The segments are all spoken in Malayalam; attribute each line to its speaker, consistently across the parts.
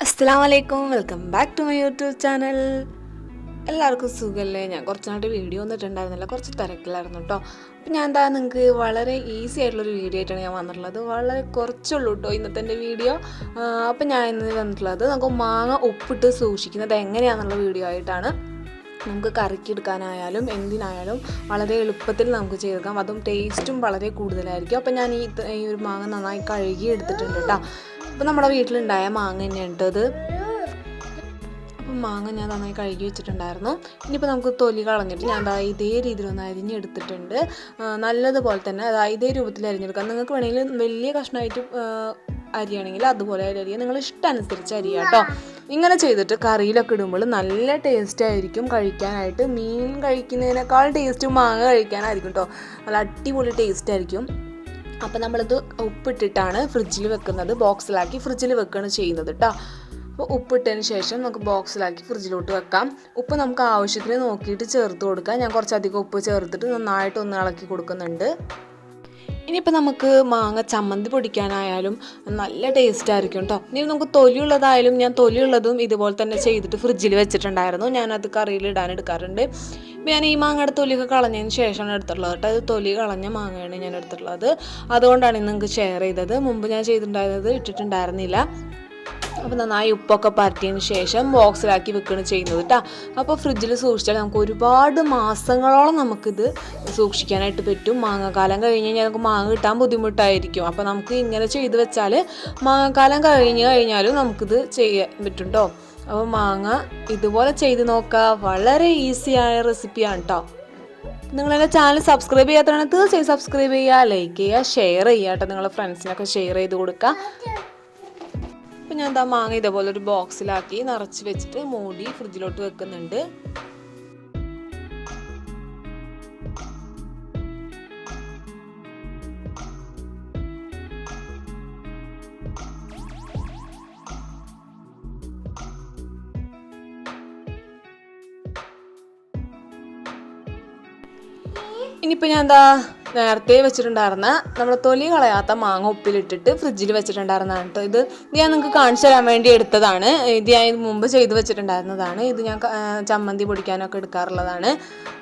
Speaker 1: അസ്സാം വലൈക്കും welcome back to my YouTube channel എല്ലാവർക്കും സുഖമല്ലേ ഞാൻ കുറച്ച് നാട്ട് വീഡിയോ വന്നിട്ടുണ്ടായിരുന്നില്ല. കുറച്ച് തിരക്കിലായിരുന്നു കേട്ടോ അപ്പം ഞാൻ എന്താ നിങ്ങൾക്ക് വളരെ ഈസി ആയിട്ടുള്ളൊരു വീഡിയോ ആയിട്ടാണ് ഞാൻ വന്നിട്ടുള്ളത്. വളരെ കുറച്ചുള്ളൂ കേട്ടോ ഇന്നത്തെ എന്റെ വീഡിയോ അപ്പം ഞാൻ ഇന്ന് വന്നിട്ടുള്ളത് നമുക്ക് മാങ്ങ ഉപ്പിട്ട് സൂക്ഷിക്കുന്നത് എങ്ങനെയാണെന്നുള്ള വീഡിയോ ആയിട്ടാണ്. നമുക്ക് കറിക്ക് എടുക്കാനായാലും എന്തിനായാലും വളരെ എളുപ്പത്തിൽ നമുക്ക് ചെയ്തെടുക്കാം. അതും ടേസ്റ്റും വളരെ കൂടുതലായിരിക്കും. അപ്പം ഞാൻ ഈ ഈ ഒരു മാങ്ങ നന്നായി കഴുകി എടുത്തിട്ടുണ്ട് കേട്ടോ അപ്പം നമ്മുടെ വീട്ടിലുണ്ടായ മാങ്ങ തന്നെയാണ് ഇത്. അപ്പം മാങ്ങ ഞാൻ നന്നായി കഴുകി വെച്ചിട്ടുണ്ടായിരുന്നു. ഇനിയിപ്പോൾ നമുക്ക് തൊലി കളഞ്ഞിട്ട് ഞാൻ അതായത് ഇതേ രീതിയിലൊന്ന് അരിഞ്ഞെടുത്തിട്ടുണ്ട് ആ, നല്ലതുപോലെ തന്നെ അതായത് ഇതേ രൂപത്തിൽ അരിഞ്ഞെടുക്കാം. നിങ്ങൾക്ക് വേണമെങ്കിൽ വലിയ കഷ്ണമായിട്ട് അരിയാണെങ്കിൽ അതുപോലെ അരിയുക നിങ്ങൾ ഇഷ്ടമനുസരിച്ച് അരിയുക കേട്ടോ. ഇങ്ങനെ ചെയ്തിട്ട് കറിയിലൊക്കെ ഇടുമ്പോൾ നല്ല ടേസ്റ്റ് ആയിരിക്കും കഴിക്കാനായിട്ട്. മീൻ കഴിക്കുന്നതിനേക്കാൾ ടേസ്റ്റ് മാങ്ങ കഴിക്കാനായിരിക്കും കേട്ടോ. നല്ല അടിപൊളി ടേസ്റ്റ് ആയിരിക്കും. അപ്പം നമ്മളിത് ഉപ്പിട്ടിട്ടാണ് ഫ്രിഡ്ജിൽ വെക്കുന്നത്. ബോക്സിലാക്കി ഫ്രിഡ്ജിൽ വെക്കുകയാണ് ചെയ്യുന്നത് കേട്ടോ അപ്പോൾ ഉപ്പിട്ടതിന് ശേഷം നമുക്ക് ബോക്സിലാക്കി ഫ്രിഡ്ജിലോട്ട് വെക്കാം. ഉപ്പ് നമുക്ക് ആവശ്യത്തിന് നോക്കിയിട്ട് ചേർത്ത് കൊടുക്കാം. ഞാൻ കുറച്ചധികം ഉപ്പ് ചേർത്തിട്ട് നന്നായിട്ട് ഒന്ന് ഇളക്കി കൊടുക്കുന്നുണ്ട്. ഇനിയിപ്പോൾ നമുക്ക് മാങ്ങ ചമ്മന്തി പൊടിക്കാനായാലും നല്ല ടേസ്റ്റ് ആയിരിക്കും കേട്ടോ ഇനി നമുക്ക് തൊലിയുള്ളതായാലും ഞാൻ തൊലിയുള്ളതും ഇതുപോലെ തന്നെ ചെയ്തിട്ട് ഫ്രിഡ്ജിൽ വെച്ചിട്ടുണ്ടായിരുന്നു. ഞാനത് കറിയിൽ ഇടാൻ എടുക്കാറുണ്ട്. ഞാൻ ഈ മാങ്ങയുടെ തൊലിയൊക്കെ കളഞ്ഞതിന് ശേഷമാണ് എടുത്തിട്ടുള്ളത് കേട്ടോ അത് തൊലി കളഞ്ഞ മാങ്ങയാണ് ഞാൻ എടുത്തിട്ടുള്ളത്. അതുകൊണ്ടാണ് ഇന്ന് നിങ്ങൾക്ക് ഷെയർ ചെയ്തത്. മുമ്പ് ഞാൻ ചെയ്തിട്ടുണ്ടായിരുന്നത് ഇട്ടിട്ടുണ്ടായിരുന്നില്ല. അപ്പോൾ നന്നായി ഉപ്പൊക്കെ പരട്ടിയതിന് ശേഷം ബോക്സിലാക്കി വെക്കുകയാണ് ചെയ്യുന്നത് കേട്ടോ അപ്പോൾ ഫ്രിഡ്ജിൽ സൂക്ഷിച്ചാൽ നമുക്ക് ഒരുപാട് മാസങ്ങളോളം നമുക്കിത് സൂക്ഷിക്കാനായിട്ട് പറ്റും. മാങ്ങാക്കാലം കഴിഞ്ഞ് കഴിഞ്ഞാൽ നമുക്ക് മാങ്ങ കിട്ടാൻ ബുദ്ധിമുട്ടായിരിക്കും. അപ്പോൾ നമുക്ക് ഇങ്ങനെ ചെയ്ത് വെച്ചാൽ മാങ്ങാക്കാലം കഴിഞ്ഞ് കഴിഞ്ഞാലും നമുക്കിത് ചെയ്യാൻ പറ്റും അപ്പോൾ മാങ്ങ ഇതുപോലെ ചെയ്ത് നോക്കുക വളരെ ഈസിയായ റെസിപ്പിയാണ് കേട്ടോ നിങ്ങളെന്റെ ചാനൽ സബ്സ്ക്രൈബ് ചെയ്യാത്തതാണെങ്കിൽ തീർച്ചയായും സബ്സ്ക്രൈബ് ചെയ്യുക ലൈക്ക് ചെയ്യുക ഷെയർ ചെയ്യുക കേട്ടോ നിങ്ങളെ ഫ്രണ്ട്സിനൊക്കെ ഷെയർ ചെയ്ത് കൊടുക്കുക. അപ്പം ഞാൻ എന്താ മാങ്ങ ഇതേപോലെ ഒരു ബോക്സിലാക്കി നിറച്ച് വെച്ചിട്ട് മൂടി ഫ്രിഡ്ജിലോട്ട് വെക്കുന്നുണ്ട്. ഇനിയിപ്പോൾ ഞാൻ എന്താ നേരത്തെ വെച്ചിട്ടുണ്ടായിരുന്ന നമ്മൾ തൊലി കളയാത്ത മാങ്ങ ഉപ്പിലിട്ടിട്ട് ഫ്രിഡ്ജിൽ വെച്ചിട്ടുണ്ടായിരുന്നതാണ് കേട്ടോ. ഇത് ഞാൻ നിങ്ങൾക്ക് കാണിച്ചു തരാൻ വേണ്ടി എടുത്തതാണ്. ഇത് ഞാൻ ഇത് മുമ്പ് ചെയ്ത് വെച്ചിട്ടുണ്ടായിരുന്നതാണ്. ഇത് ഞാൻ ചമ്മന്തി പൊടിക്കാനൊക്കെ എടുക്കാറുള്ളതാണ്.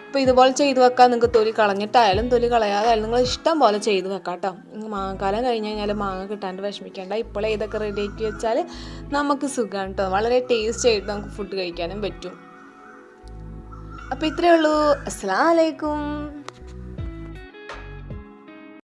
Speaker 1: അപ്പോൾ ഇതുപോലെ ചെയ്ത് വെക്കാൻ നിങ്ങൾക്ക് തൊലി കളഞ്ഞിട്ടായാലും തൊലി കളയാതായാലും നിങ്ങൾ ഇഷ്ടം പോലെ ചെയ്ത് വെക്കാം കേട്ടോ. മാങ്ങക്കാലം കഴിഞ്ഞ് കഴിഞ്ഞാൽ മാങ്ങ കിട്ടാണ്ട് വിഷമിക്കേണ്ട. ഇപ്പോൾ ഇതൊക്കെ റെഡി റെഡിയാക്കി വെച്ചാൽ നമുക്ക് സുഖമാണ് കേട്ടോ. വളരെ ടേസ്റ്റ് ആയിട്ട് നമുക്ക് ഫുഡ് കഴിക്കാനും പറ്റും. അപ്പോൾ ഇത്രയേ ഉള്ളൂ. അസ്സലാമലൈക്കും